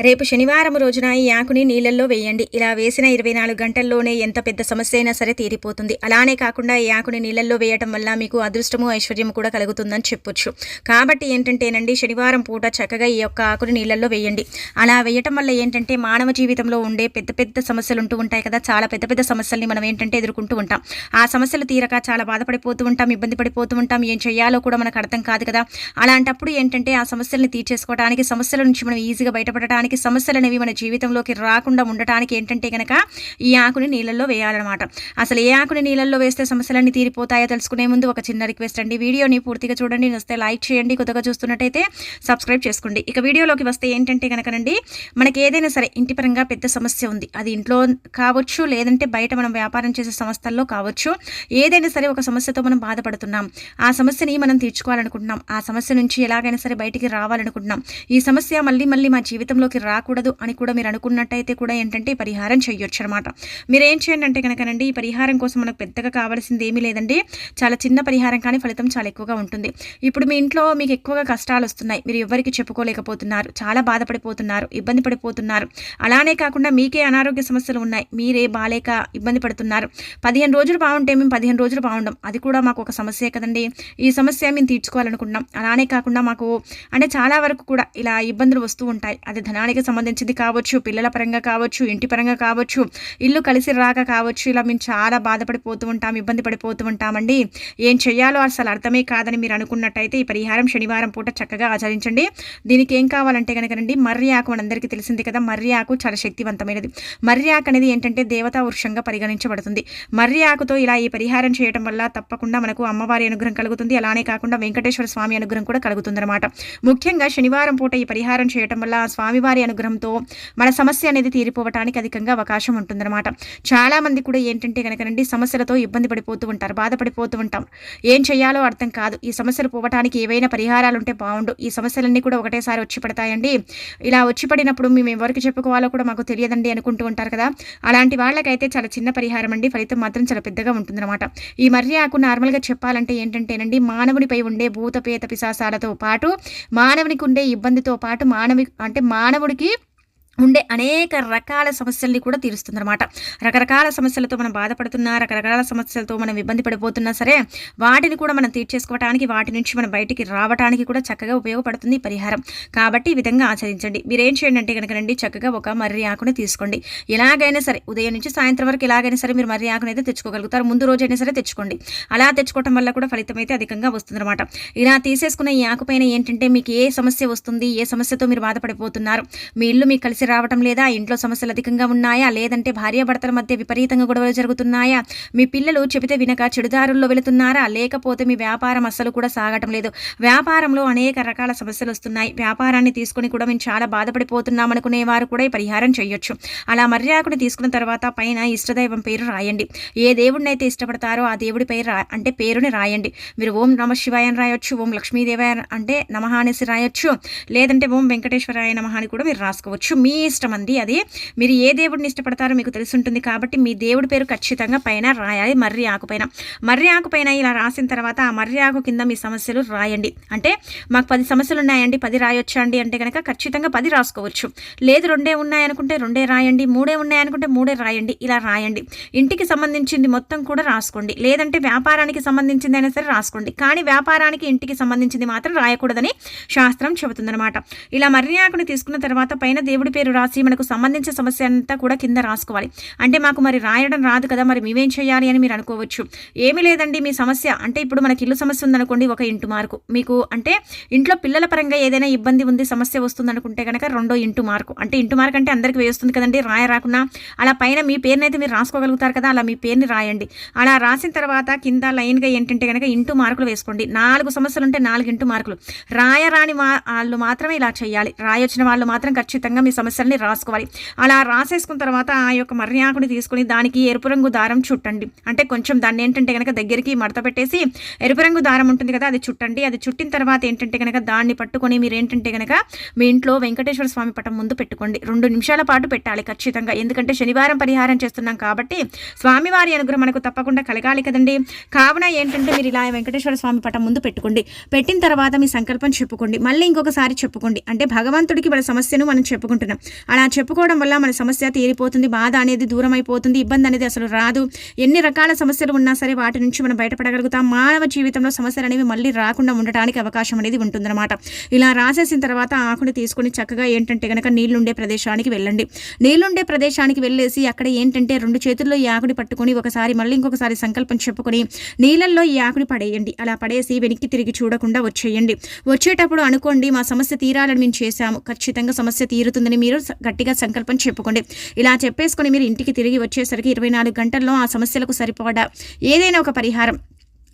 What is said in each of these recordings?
రేపు శనివారం రోజున ఈ ఆకుని నీళ్ళల్లో వేయండి. ఇలా వేసిన ఇరవై నాలుగు గంటల్లోనే ఎంత పెద్ద సమస్య అయినా సరే తీరిపోతుంది. అలానే కాకుండా ఈ ఆకుని నీళ్ళల్లో వేయటం వల్ల మీకు అదృష్టము ఐశ్వర్యం కూడా కలుగుతుందని చెప్పొచ్చు. కాబట్టి ఏంటంటేనండి శనివారం పూట చక్కగా ఈ యొక్క ఆకుని నీళ్ళల్లో వేయండి. అలా వేయటం వల్ల ఏంటంటే మానవ జీవితంలో ఉండే పెద్ద పెద్ద సమస్యలు ఉంటూ ఉంటాయి కదా. చాలా పెద్ద పెద్ద సమస్యల్ని మనం ఏంటంటే ఎదుర్కొంటూ ఉంటాం. ఆ సమస్యలు తీరక చాలా బాధపడిపోతూ ఉంటాం ఇబ్బంది పడిపోతూ ఉంటాం. ఏం చేయాలో కూడా మనకు అర్థం కాదు కదా. అలాంటప్పుడు ఏంటంటే ఆ సమస్యల్ని తీర్చేసుకోవడానికి సమస్యల నుంచి మనం ఈజీగా బయటపడటానికి సమస్యలు అనేవి మన జీవితంలోకి రాకుండా ఉండటానికి ఏంటంటే కనుక ఈ ఆకుని నీళ్ళల్లో వేయాలన్నమాట. అసలు ఏ ఆకుని నీళ్ళల్లో వేస్తే సమస్యలన్నీ తీరిపోతాయో తెలుసుకునే ముందు ఒక చిన్న రిక్వెస్ట్ అండి. వీడియోని పూర్తిగా చూడండి. వస్తే లైక్ చేయండి. కొత్తగా చూస్తున్నట్టయితే సబ్స్క్రైబ్ చేసుకోండి. ఇక వీడియోలోకి వస్తే ఏంటంటే కనుకనండి మనకి ఏదైనా సరే ఇంటి పరంగా పెద్ద సమస్య ఉంది. అది ఇంట్లో కావచ్చు లేదంటే బయట మనం వ్యాపారం చేసే సంస్థల్లో కావచ్చు. ఏదైనా సరే ఒక సమస్యతో మనం బాధపడుతున్నాం. ఆ సమస్యని మనం తీర్చుకోవాలనుకుంటున్నాం. ఆ సమస్య నుంచి ఎలాగైనా సరే బయటికి రావాలనుకుంటున్నాం. ఈ సమస్య మళ్ళీ మళ్ళీ మా జీవితంలోకి రాకూడదు అని కూడా మీరు అనుకున్నట్టయితే కూడా ఏంటంటే ఈ పరిహారం చేయొచ్చు అనమాట మీరు ఏం చేయండి అంటే కనుకనండి ఈ పరిహారం కోసం మనకు పెద్దగా కావాల్సింది ఏమీ లేదండి. చాలా చిన్న పరిహారం కానీ ఫలితం చాలా ఎక్కువగా ఉంటుంది. ఇప్పుడు మీ ఇంట్లో మీకు ఎక్కువగా కష్టాలు వస్తున్నాయి. మీరు ఎవరికి చెప్పుకోలేకపోతున్నారు. చాలా బాధపడిపోతున్నారు ఇబ్బంది పడిపోతున్నారు. అలానే కాకుండా మీకే అనారోగ్య సమస్యలు ఉన్నాయి. మీరే బాలేక ఇబ్బంది పడుతున్నారు. పదిహేను రోజులు బాగుంటే మేము పదిహేను రోజులు బాగుండం. అది కూడా మాకు ఒక సమస్యే కదండి. ఈ సమస్య మేము తీర్చుకోవాలనుకుంటున్నాం. అలానే కాకుండా మాకు అంటే చాలా వరకు కూడా ఇలా ఇబ్బందులు వస్తూ ఉంటాయి. అది స్థానానికి సంబంధించింది కావచ్చు పిల్లల పరంగా కావచ్చు ఇంటి పరంగా కావచ్చు ఇల్లు కలిసి రాక కావచ్చు ఇలా మేము చాలా బాధపడిపోతూ ఉంటాం ఇబ్బంది పడిపోతూ ఉంటామండి. ఏం చేయాలో అసలు అర్థమే కాదని మీరు అనుకున్నట్టయితే ఈ పరిహారం శనివారం పూట చక్కగా ఆచరించండి. దీనికి ఏం కావాలంటే కనుకనండి మర్రి ఆకు మనందరికీ తెలిసింది కదా మర్రి ఆకు చాలా శక్తివంతమైనది. మర్రి ఆకు అనేది ఏంటంటే దేవతా వృక్షంగా పరిగణించబడుతుంది. మర్రి ఆకుతో ఇలా ఈ పరిహారం చేయడం వల్ల తప్పకుండా మనకు అమ్మవారి అనుగ్రహం కలుగుతుంది. అలానే కాకుండా వెంకటేశ్వర స్వామి అనుగ్రహం కూడా కలుగుతుందన్నమాట. ముఖ్యంగా శనివారం పూట ఈ పరిహారం చేయడం వల్ల స్వామివారి అమ్మవారి అనుగ్రహంతో మన సమస్య అనేది తీరిపోవటానికి అధికంగా అవకాశం ఉంటుందన్నమాట. చాలా మంది కూడా ఏంటంటే కనుకనండి సమస్యలతో ఇబ్బంది పడిపోతూ ఉంటారు బాధపడిపోతూ ఉంటాం. ఏం చేయాలో అర్థం కాదు. ఈ సమస్యలు పోవటానికి ఏవైనా పరిహారాలు ఉంటే బాగుండు. ఈ సమస్యలన్నీ కూడా ఒకటేసారి వచ్చి పడతాయండి. ఇలా వచ్చి పడినప్పుడు మేము ఎవరికి చెప్పుకోవాలో కూడా మాకు తెలియదండి అనుకుంటూ ఉంటారు కదా. అలాంటి వాళ్ళకైతే చాలా చిన్న పరిహారం అండి. ఫలితం మాత్రం చాలా పెద్దగా ఉంటుందన్నమాట. ఈ మర్యాకు నార్మల్గా చెప్పాలంటే ఏంటంటేనండి మానవునిపై ఉండే భూతపేత పిశాసాలతో పాటు మానవునికి ఉండే ఇబ్బందితో పాటు మానవి అంటే దేవుడికి ఉండే అనేక రకాల సమస్యల్ని కూడా తీరుస్తుందన్నమాట. రకరకాల సమస్యలతో మనం బాధపడుతున్నా రకరకాల సమస్యలతో మనం ఇబ్బంది పడిపోతున్నా సరే వాటిని కూడా మనం తీర్చేసుకోవడానికి వాటి నుంచి మనం బయటికి రావడానికి కూడా చక్కగా ఉపయోగపడుతుంది పరిహారం. కాబట్టి ఈ విధంగా ఆచరించండి. మీరు ఏం చేయండి అంటే కనుక రండి చక్కగా ఒక మర్రి ఆకుని తీసుకోండి. ఎలాగైనా సరే ఉదయం నుంచి సాయంత్రం వరకు ఎలాగైనా సరే మీరు మర్రి ఆకుని అయితే తెచ్చుకోగలుగుతారు. ముందు రోజైనా సరే తెచ్చుకోండి. అలా తెచ్చుకోవటం వల్ల కూడా ఫలితం అయితే అధికంగా వస్తుందన్నమాట. ఇలా తీసేసుకున్న ఈ ఆకుపైన ఏంటంటే మీకు ఏ సమస్య వస్తుంది ఏ సమస్యతో మీరు బాధపడిపోతున్నారు మీ ఇల్లు మీకు కలిసి రావటం లేదా? ఇంట్లో సమస్యలు అధికంగా ఉన్నాయా? లేదంటే భార్యాభర్తల మధ్య విపరీతంగా గొడవలు జరుగుతున్నాయా? మీ పిల్లలు చెబితే వినక చెడుదారుల్లో వెళుతున్నారా? లేకపోతే మీ వ్యాపారం అస్సలు కూడా సాగటం లేదు. వ్యాపారంలో అనేక రకాల సమస్యలు వస్తున్నాయి. వ్యాపారాన్ని తీసుకుని కూడా మేము చాలా బాధపడిపోతున్నాం అనుకునే వారు కూడా ఈ పరిహారం చేయొచ్చు. అలా మర్యాకుని తీసుకున్న తర్వాత పైన ఇష్టదైవం పేరు రాయండి. ఏ దేవుడిని అయితే ఇష్టపడతారో ఆ దేవుడి పేరు రా అంటే పేరుని రాయండి. మీరు ఓం నమ శివాయ అని రాయొచ్చు ఓం లక్ష్మీదేవాయ అంటే నమహానేసి అనేసి రాయొచ్చు. లేదంటే ఓం వెంకటేశ్వరాయ నమః అని కూడా మీరు రాసుకోవచ్చు. మీ ఇష్టం అండి అది మీరు ఏ దేవుడిని ఇష్టపడతారో మీకు తెలిసి ఉంటుంది కాబట్టి మీ దేవుడి పేరు ఖచ్చితంగా పైన రాయాలి. మర్రి ఆకు పైన. మర్రి ఆకు పైన ఇలా రాసిన తర్వాత ఆ మర్రి ఆకు కింద మీ సమస్యలు రాయండి. అంటే మాకు పది సమస్యలు ఉన్నాయండి. పది రాయొచ్చా అండి అంటే కనుక ఖచ్చితంగా పది రాసుకోవచ్చు. లేదు రెండే ఉన్నాయనుకుంటే రెండే రాయండి. మూడే ఉన్నాయనుకుంటే మూడే రాయండి. ఇలా రాయండి. ఇంటికి సంబంధించింది మొత్తం కూడా రాసుకోండి. లేదంటే వ్యాపారానికి సంబంధించింది అయినా సరే రాసుకోండి. కానీ వ్యాపారానికి ఇంటికి సంబంధించింది మాత్రం రాయకూడదని శాస్త్రం చెబుతుందన్నమాట. ఇలా మర్రి ఆకుని తీసుకున్న తర్వాత పైన దేవుడి పేరు రాసి మనకు సంబంధించిన సమస్య అంతా కూడా కింద రాసుకోవాలి. అంటే మాకు మరి రాయడం రాదు కదా మరి మేమేం చేయాలి అని మీరు అనుకోవచ్చు. ఏమీ లేదండి మీ సమస్య. అంటే ఇప్పుడు మనకి ఇల్లు సమస్య ఉందనుకోండి ఒక ఇంటు మార్కు. మీకు అంటే ఇంట్లో పిల్లల పరంగా ఏదైనా ఇబ్బంది ఉంది సమస్య వస్తుంది అనుకుంటే కనుక రెండో ఇంటు మార్కు. అంటే ఇంటు మార్క్ అంటే అందరికి వేస్తుంది కదండి రాయ రాకున్నా. అలా పైన మీ పేరునైతే మీరు రాసుకోగలుగుతారు కదా అలా మీ పేరుని రాయండి. అలా రాసిన తర్వాత కింద లైన్గా ఏంటంటే కనుక ఇంటు మార్కులు వేసుకోండి. నాలుగు సమస్యలు ఉంటే నాలుగు ఇంటు మార్కులు. రాయరాని రాని వాళ్ళు మాత్రమే ఇలా చేయాలి. రాయొచ్చిన వాళ్ళు మాత్రం ఖచ్చితంగా మీ సమస్యల్ని రాసుకోవాలి. అలా రాసేసుకున్న తర్వాత ఆ యొక్క మర్రి ఆకుని తీసుకుని దానికి ఎరుపు రంగు దారం చుట్టండి. అంటే కొంచెం దాన్ని ఏంటంటే కనుక దగ్గరికి మడత పెట్టేసి ఎరుపు రంగు దారం ఉంటుంది కదా అది చుట్టండి. అది చుట్టిన తర్వాత ఏంటంటే కనుక దాన్ని పట్టుకొని మీరు ఏంటంటే కనుక మీ ఇంట్లో వెంకటేశ్వర స్వామి పటం ముందు పెట్టుకోండి. రెండు నిమిషాల పాటు పెట్టాలి ఖచ్చితంగా. ఎందుకంటే శనివారం పరిహారం చేస్తున్నాం కాబట్టి స్వామివారి అనుగ్రహం మనకు తప్పకుండా కలగాలి కదండి. కావున ఏంటంటే మీరు ఇలా వెంకటేశ్వర స్వామి పటం ముందు పెట్టుకోండి. పెట్టిన తర్వాత మీ సంకల్పం చెప్పుకోండి. మళ్ళీ ఇంకొకసారి చెప్పుకోండి. అంటే భగవంతుడికి మన సమస్యను మనం చెప్పుకుంటున్నాం. అలా చెప్పుకోవడం వల్ల మన సమస్య తీరిపోతుంది బాధ అనేది దూరం అయిపోతుంది ఇబ్బంది అనేది అసలు రాదు. ఎన్ని రకాల సమస్యలు ఉన్నా సరే వాటి నుంచి మనం బయటపడగలుగుతాం. మానవ జీవితంలో సమస్యలు అనేవి మళ్ళీ రాకుండా ఉండటానికి అవకాశం అనేది ఉంటుందన్నమాట. ఇలా రాసేసిన తర్వాత ఆకుని తీసుకొని చక్కగా ఏంటంటే కనుక నీళ్ళుండే ప్రదేశానికి వెళ్ళండి. నీళ్ళుండే ప్రదేశానికి వెళ్ళేసి అక్కడ ఏంటంటే రెండు చేతుల్లో ఈ ఆకుని పట్టుకొని ఒకసారి మళ్ళీ ఇంకొకసారి సంకల్పం చెప్పుకొని నీళ్ళల్లో ఈ ఆకుని పడేయండి. అలా పడేసి వెనక్కి తిరిగి చూడకుండా వచ్చేయండి. వచ్చేటప్పుడు అనుకోండి మా సమస్య తీరాలని మేము చేశాము. ఖచ్చితంగా సమస్య తీరుతుందని మీరు గట్టిగా సంకల్పం చెప్పుకోండి. ఇలా చెప్పేసుకొని మీరు ఇంటికి తిరిగి వచ్చేసరికి ఇరవై నాలుగు గంటల్లో ఆ సమస్యలకు సరిపడా ఏదైనా ఒక పరిహారం.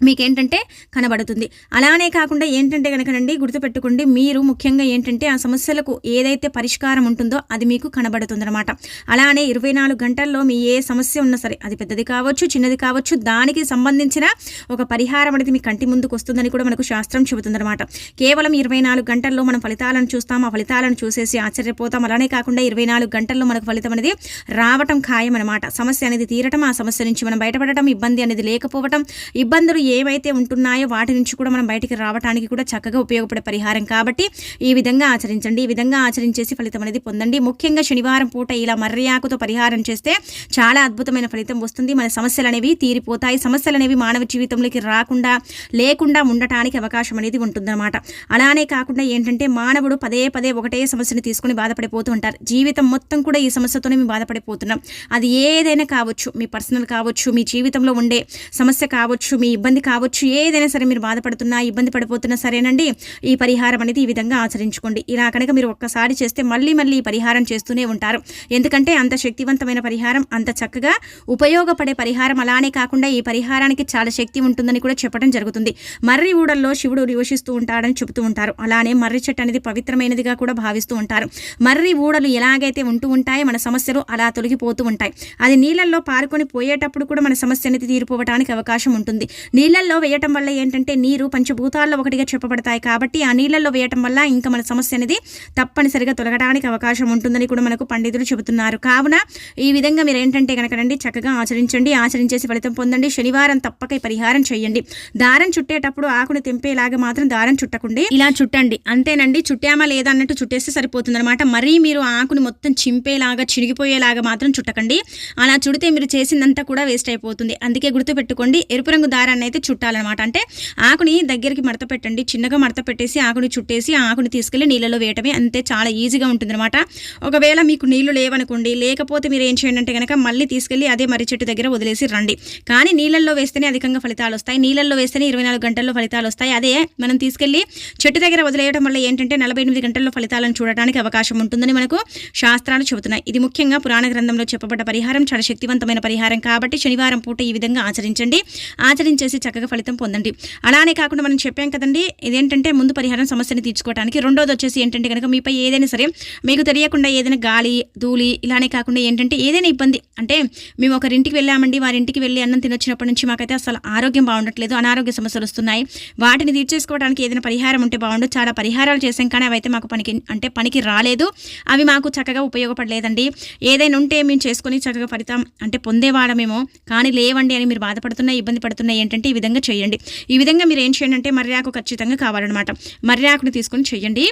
మీకేంటంటే కనబడుతుంది. అలానే కాకుండా ఏంటంటే కనుకనండి గుర్తుపెట్టుకోండి మీరు ముఖ్యంగా ఏంటంటే ఆ సమస్యలకు ఏదైతే పరిష్కారం ఉంటుందో అది మీకు కనబడుతుందన్నమాట. అలానే ఇరవై నాలుగు గంటల్లో మీ ఏ సమస్య ఉన్నా సరే అది పెద్దది కావచ్చు చిన్నది కావచ్చు దానికి సంబంధించిన ఒక పరిహారం అనేది మీ కంటి ముందుకు వస్తుందని కూడా మనకు శాస్త్రం చెబుతుందన్నమాట. కేవలం ఇరవై నాలుగు గంటల్లో మనం ఫలితాలను చూస్తాం ఆ ఫలితాలను చూసేసి ఆశ్చర్యపోతాం. అలానే కాకుండా ఇరవై నాలుగు గంటల్లో మనకు ఫలితం అనేది రావటం ఖాయం అనమాట సమస్య అనేది తీరటం ఆ సమస్య నుంచి మనం బయటపడటం ఇబ్బంది అనేది లేకపోవటం ఇబ్బందులు ఏవైతే ఉంటున్నాయో వాటి నుంచి కూడా మనం బయటికి రావడానికి కూడా చక్కగా ఉపయోగపడే పరిహారం. కాబట్టి ఈ విధంగా ఆచరించండి. ఈ విధంగా ఆచరించేసి ఫలితం అనేది పొందండి. ముఖ్యంగా శనివారం పూట ఇలా మర్రి ఆకుతో పరిహారం చేస్తే చాలా అద్భుతమైన ఫలితం వస్తుంది. మన సమస్యలు అనేవి తీరిపోతాయి. సమస్యలు అనేవి మానవ జీవితంలోకి రాకుండా లేకుండా ఉండటానికి అవకాశం అనేది ఉంటుందన్నమాట. అలానే కాకుండా ఏంటంటే మానవుడు పదే పదే ఒకటే సమస్యను తీసుకుని బాధపడిపోతూ ఉంటారు. జీవితం మొత్తం కూడా ఈ సమస్యతోనే మేము బాధపడిపోతున్నాం. అది ఏదైనా కావచ్చు మీ పర్సనల్ కావచ్చు మీ జీవితంలో ఉండే సమస్య కావచ్చు మీ ఇబ్బంది కావచ్చు ఏదైనా సరే మీరు బాధపడుతున్నా ఇబ్బంది పడిపోతున్నా సరేనండి. ఈ పరిహారం అనేది ఈ విధంగా ఆచరించుకోండి. ఇలా కనుక మీరు ఒక్కసారి చేస్తే మళ్ళీ మళ్ళీ ఈ పరిహారం చేస్తూనే ఉంటారు. ఎందుకంటే అంత శక్తివంతమైన పరిహారం అంత చక్కగా ఉపయోగపడే పరిహారం అలానే కాకుండా ఈ పరిహారానికి చాలా శక్తి ఉంటుందని కూడా చెప్పడం జరుగుతుంది. మర్రి ఊడల్లో శివుడు నివసిస్తూ ఉంటాడని చెబుతూ ఉంటారు. అలానే మర్రి చెట్టు అనేది పవిత్రమైనదిగా కూడా భావిస్తూ ఉంటారు. మర్రి ఊడలు ఎలాగైతే ఉంటూ ఉంటాయో మన సమస్యలు అలా తొలగిపోతూ ఉంటాయి. అది నీళ్ళల్లో పారుకొని పోయేటప్పుడు కూడా మన సమస్య అనేది తీరిపోవడానికి అవకాశం ఉంటుంది. నీళ్ళల్లో వేయటం వల్ల ఏంటంటే నీరు పంచభూతాల్లో ఒకటిగా చెప్పబడతాయి కాబట్టి ఆ నీళ్ళల్లో వేయటం వల్ల ఇంకా మన సమస్య అనేది తప్పనిసరిగా తొలగడానికి అవకాశం ఉంటుందని కూడా మనకు పండితులు చెబుతున్నారు. కావున ఈ విధంగా మీరు ఏంటంటే కనుకనండి చక్కగా ఆచరించండి ఆచరించేసి ఫలితం పొందండి. శనివారం తప్పక పరిహారం చేయండి. దారం చుట్టేటప్పుడు ఆకును తెంపేలాగా మాత్రం దారం చుట్టకండి ఇలా చుట్టండి. అంతేనండి చుట్టామా లేదా అన్నట్టు చుట్టేస్తే సరిపోతుంది అనమాట మరీ మీరు ఆకుని మొత్తం చింపేలాగా చిరిగిపోయేలాగా మాత్రం చుట్టకండి. అలా చుడితే మీరు చేసిందంతా కూడా వేస్ట్ అయిపోతుంది. అందుకే గుర్తుపెట్టుకోండి ఎరుపు రంగు దారాన్ని అయితే చుట్టాలన్నమాట. అంటే ఆకుని దగ్గరికి మడత పెట్టండి చిన్నగా మడత పెట్టేసి ఆకుని చుట్టేసి ఆకుని తీసుకెళ్ళి నీళ్ళలో వేయటమే అంతే చాలా ఈజీగా ఉంటుందన్నమాట. ఒకవేళ మీకు నీళ్ళు లేవనుకోండి లేకపోతే మీరు ఏం చేయండి అంటే కనుక మళ్ళీ తీసుకెళ్ళి అదే మర్రి చెట్టు దగ్గర వదిలేసి రండి. కానీ నీళ్ళల్లో వేస్తేనే అధికంగా ఫలితాలు వస్తాయి. నీళ్ళల్లో వేస్తేనే ఇరవై నాలుగు గంటల్లో ఫలితాలు వస్తాయి. అదే మనం తీసుకెళ్ళి చెట్టు దగ్గర వదిలేయడం వల్ల ఏంటంటే నలభై ఎనిమిది గంటల్లో ఫలితాలను చూడడానికి అవకాశం ఉంటుందని మనకు శాస్త్రాలు చెబుతున్నాయి. ఇది ముఖ్యంగా పురాణ గ్రంథంలో చెప్పబడ్డ పరిహారం చాలా శక్తివంతమైన పరిహారం కాబట్టి శనివారం పూట ఈ విధంగా ఆచరించండి. ఆచరించేసి చక్కగా ఫలితం పొందండి. అలానే కాకుండా మనం చెప్పాం కదండి ఇదేంటంటే ముందు పరిహారం సమస్యని తీర్చుకోవడానికి రెండోది వచ్చేసి ఏంటంటే కనుక మీపై ఏదైనా సరే మీకు తెలియకుండా ఏదైనా గాలి ధూళి ఇలానే కాకుండా ఏంటంటే ఏదైనా ఇబ్బంది అంటే మేము ఒకరింటికి వెళ్ళామండి వారింటికి వెళ్ళి అన్నం తినొచ్చినప్పటి నుంచి మాకైతే అసలు ఆరోగ్యం బాగుండట్లేదు అనారోగ్య సమస్యలు వస్తున్నాయి. వాటిని తీర్చేసుకోవడానికి ఏదైనా పరిహారం ఉంటే బాగుండు. చాలా పరిహారాలు చేసాం కానీ అవైతే మాకు పనికి అంటే పనికి రాలేదు. అవి మాకు చక్కగా ఉపయోగపడలేదండి. ఏదైనా ఉంటే మేము చేసుకొని చక్కగా ఫలితం అంటే పొందేవాళ్ళమేమో కానీ లేవండి అని మీరు బాధపడుతున్నా ఇబ్బంది పడుతున్నా ఏంటంటే ఈ విధంగా చేయండి. ఈ విధంగా మీరు ఏం చేయండి అంటే మర్యాకు ఖచ్చితంగా కావాలన్నమాట. మర్యాకుని తీసుకొని చేయండి.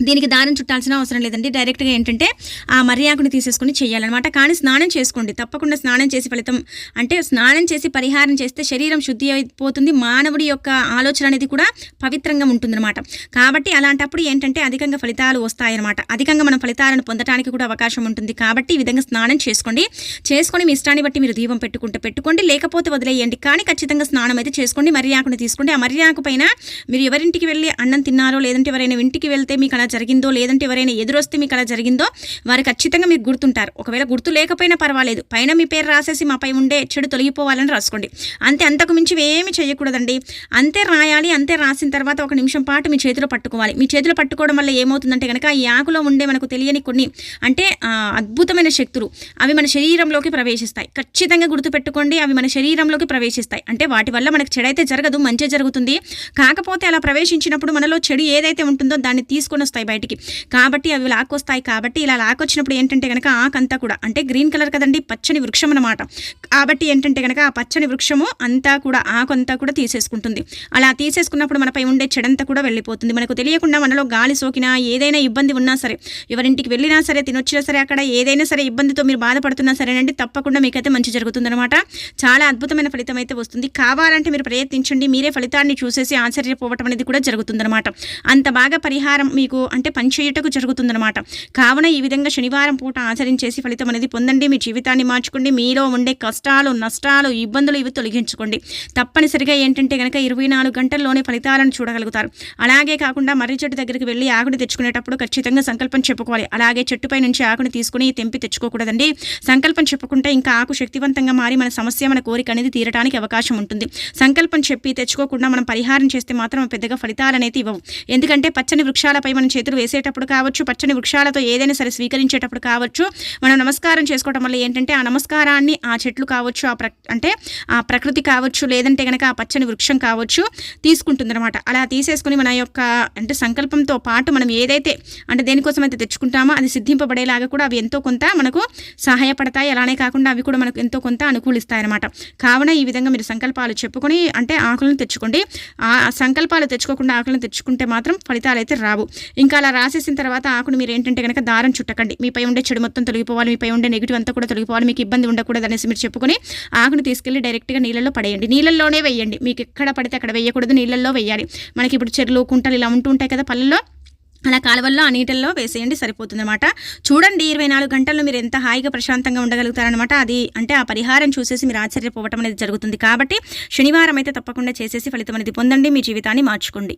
దీనికి దారం చుట్టాల్సిన అవసరం లేదండి. డైరెక్ట్గా ఏంటంటే ఆ మర్యాకుని తీసేసుకుని చేయాలన్నమాట. కానీ స్నానం చేసుకోండి. తప్పకుండా స్నానం చేసి ఫలితం అంటే స్నానం చేసి పరిహారం చేస్తే శరీరం శుద్ధి అయిపోతుంది. మానవుడి యొక్క ఆలోచన అనేది కూడా పవిత్రంగా ఉంటుందన్నమాట. కాబట్టి అలాంటప్పుడు ఏంటంటే అధికంగా ఫలితాలు వస్తాయన్నమాట. అధికంగా మనం ఫలితాలను పొందడానికి కూడా అవకాశం ఉంటుంది. కాబట్టి ఈ విధంగా స్నానం చేసుకోండి. చేసుకొని మీ ఇష్టాన్ని బట్టి మీరు దీపం పెట్టుకుంటే పెట్టుకోండి. లేకపోతే వదిలేయండి. కానీ ఖచ్చితంగా స్నానం అయితే చేసుకోండి. మర్యాకుని తీసుకోండి. ఆ మర్యాకు పైన మీరు ఎవరింటికి వెళ్ళి అన్నం తిన్నారో లేదంటే ఎవరైనా ఇంటికి వెళ్తే మీకు అలా జరిగిందో లేదంటే ఎవరైనా ఎదురొస్తే మీకు అలా జరిగిందో వారు ఖచ్చితంగా మీరు గుర్తుంటారు. ఒకవేళ గుర్తు లేకపోయినా పర్వాలేదు. పైన మీ పేరు రాసేసి మాపై ఉండే చెడు తొలగిపోవాలని రాసుకోండి. అంతే అంతకు మించి ఏమి చేయకూడదండి. అంతే రాయాలి అంతే రాసిన తర్వాత ఒక నిమిషం పాటు మీ చేతిలో పట్టుకోవాలి. మీ చేతిలో పట్టుకోవడం వల్ల ఏమవుతుందంటే కనుక ఈ ఆకులో ఉండే మనకు తెలియని కొన్ని అంటే అద్భుతమైన శక్తులు అవి మన శరీరంలోకి ప్రవేశిస్తాయి. ఖచ్చితంగా గుర్తుపెట్టుకోండి అవి మన శరీరంలోకి ప్రవేశిస్తాయి. అంటే వాటి వల్ల మనకు చెడైతే జరగదు మంచి జరుగుతుంది. కాకపోతే అలా ప్రవేశించినప్పుడు మనలో చెడు ఏదైతే ఉంటుందో దాన్ని తీసుకొని వస్తాయి బయటికి. కాబట్టి అవి లాక్కొస్తాయి. కాబట్టి ఇలా లాక్కొచ్చినప్పుడు ఏంటంటే కనుక ఆకంతా కూడా అంటే గ్రీన్ కలర్ కదండి పచ్చని వృక్షం అనమాట కాబట్టి ఏంటంటే కనుక ఆ పచ్చని వృక్షము అంతా కూడా ఆకంతా కూడా తీసేసుకుంటుంది. అలా తీసేసుకున్నప్పుడు మనపై ఉండే చెడంతా కూడా వెళ్ళిపోతుంది. మనకు తెలియకుండా మనలో గాలి సోకినా ఏదైనా ఇబ్బంది ఉన్నా సరే ఎవరింటికి వెళ్ళినా సరే తినొచ్చినా సరే అక్కడ ఏదైనా సరే ఇబ్బందితో మీరు బాధపడుతున్నా సరేనండి తప్పకుండా మీకైతే మంచి జరుగుతుందన్నమాట. చాలా అద్భుతమైన ఫలితం అయితే వస్తుంది. కావాలంటే మీరు ప్రయత్నించండి. మీరే ఫలితాన్ని చూసేసి ఆశ్చర్యపోవటం అనేది కూడా జరుగుతుందన్నమాట. అంత బాగా పరిహారం మీకు అంటే పనిచేయుటకు జరుగుతుందన్నమాట. కావున ఈ విధంగా శనివారం పూట ఆచరించేసి ఫలితం అనేది పొందండి. మీ జీవితాన్ని మార్చుకోండి. మీలో ఉండే కష్టాలు నష్టాలు ఇబ్బందులు ఇవి తొలగించుకోండి. తప్పనిసరిగా ఏంటంటే కనుక ఇరవై నాలుగు గంటల్లోనే ఫలితాలను చూడగలుగుతారు. అలాగే కాకుండా మర్రి చెట్టు దగ్గరికి వెళ్ళి ఆకుని తెచ్చుకునేటప్పుడు ఖచ్చితంగా సంకల్పం చెప్పుకోవాలి. అలాగే చెట్టుపై నుంచి ఆకుని తీసుకుని తెంపి తెచ్చుకోకూడదండి. సంకల్పం చెప్పుకుంటే ఇంకా ఆకు శక్తివంతంగా మారి మన సమస్య మన కోరిక అనేది తీరడానికి అవకాశం ఉంటుంది. సంకల్పం చెప్పి తెచ్చుకోకుండా మనం పరిహారం చేస్తే మాత్రం పెద్దగా ఫలితాలు అనేది ఇవ్వవు. ఎందుకంటే పచ్చని వృక్షాలపై మనం చేతులు వేసేటప్పుడు కావచ్చు పచ్చని వృక్షాలతో ఏదైనా సరే స్వీకరించేటప్పుడు కావచ్చు మనం నమస్కారం చేసుకోవడం వల్ల ఏంటంటే ఆ నమస్కారాన్ని ఆ చెట్లు కావచ్చు ఆ ప్ర అంటే ఆ ప్రకృతి కావచ్చు లేదంటే కనుక ఆ పచ్చని వృక్షం కావచ్చు తీసుకుంటుందన్నమాట. అలా తీసేసుకుని మన యొక్క అంటే సంకల్పంతో పాటు మనం ఏదైతే అంటే దేనికోసం అయితే తెచ్చుకుంటామో అది సిద్ధింపబడేలాగా కూడా అవి ఎంతో కొంత మనకు సహాయపడతాయి. అలానే కాకుండా అవి కూడా మనకు ఎంతో కొంత అనుకూలిస్తాయి అనమాట కావున ఈ విధంగా మీరు సంకల్పాలు చెప్పుకొని అంటే ఆకులను తెచ్చుకోండి. ఆ సంకల్పాలు తెచ్చుకోకుండా ఆకులను తెచ్చుకుంటే మాత్రం ఫలితాలు అయితే రావు. ఇంకా అలా రాసేసిన తర్వాత ఆకును మీరు ఏంటంటే కనుక దారం చుట్టకండి. మీపై ఉండే చెడు మొత్తం తొలగిపోవాలి మీపై ఉండే నెగిటివ్ అంతా కూడా తొలగిపోవాలి మీకు ఇబ్బంది ఉండకూడదు అనేసి మీరు చెప్పుకొని ఆకును తీసుకెళ్ళి డైరెక్ట్గా నీళ్ళల్లో పడేయండి. నీళ్ళల్లోనే వేయండి. మీకు ఎక్కడ పడితే అక్కడ వేయకూడదు నీళ్ళల్లో వేయాలి. మనకి ఇప్పుడు చెరువులు కుంటలు ఇలా ఉంటూ ఉంటాయి కదా పల్లెల్లో. అలా కాలువల్లో ఆ నీటిల్లో వేసేయండి సరిపోతుందన్నమాట. చూడండి ఇరవై నాలుగు గంటల్లో మీరు ఎంత హాయిగా ప్రశాంతంగా ఉండగలుగుతారనమాట అది అంటే ఆ పరిహారం చూసేసి మీరు ఆశ్చర్యపోవటం అనేది జరుగుతుంది. కాబట్టి శనివారం అయితే తప్పకుండా చేసేసి ఫలితం అనేది పొందండి. మీ జీవితాన్ని మార్చుకోండి.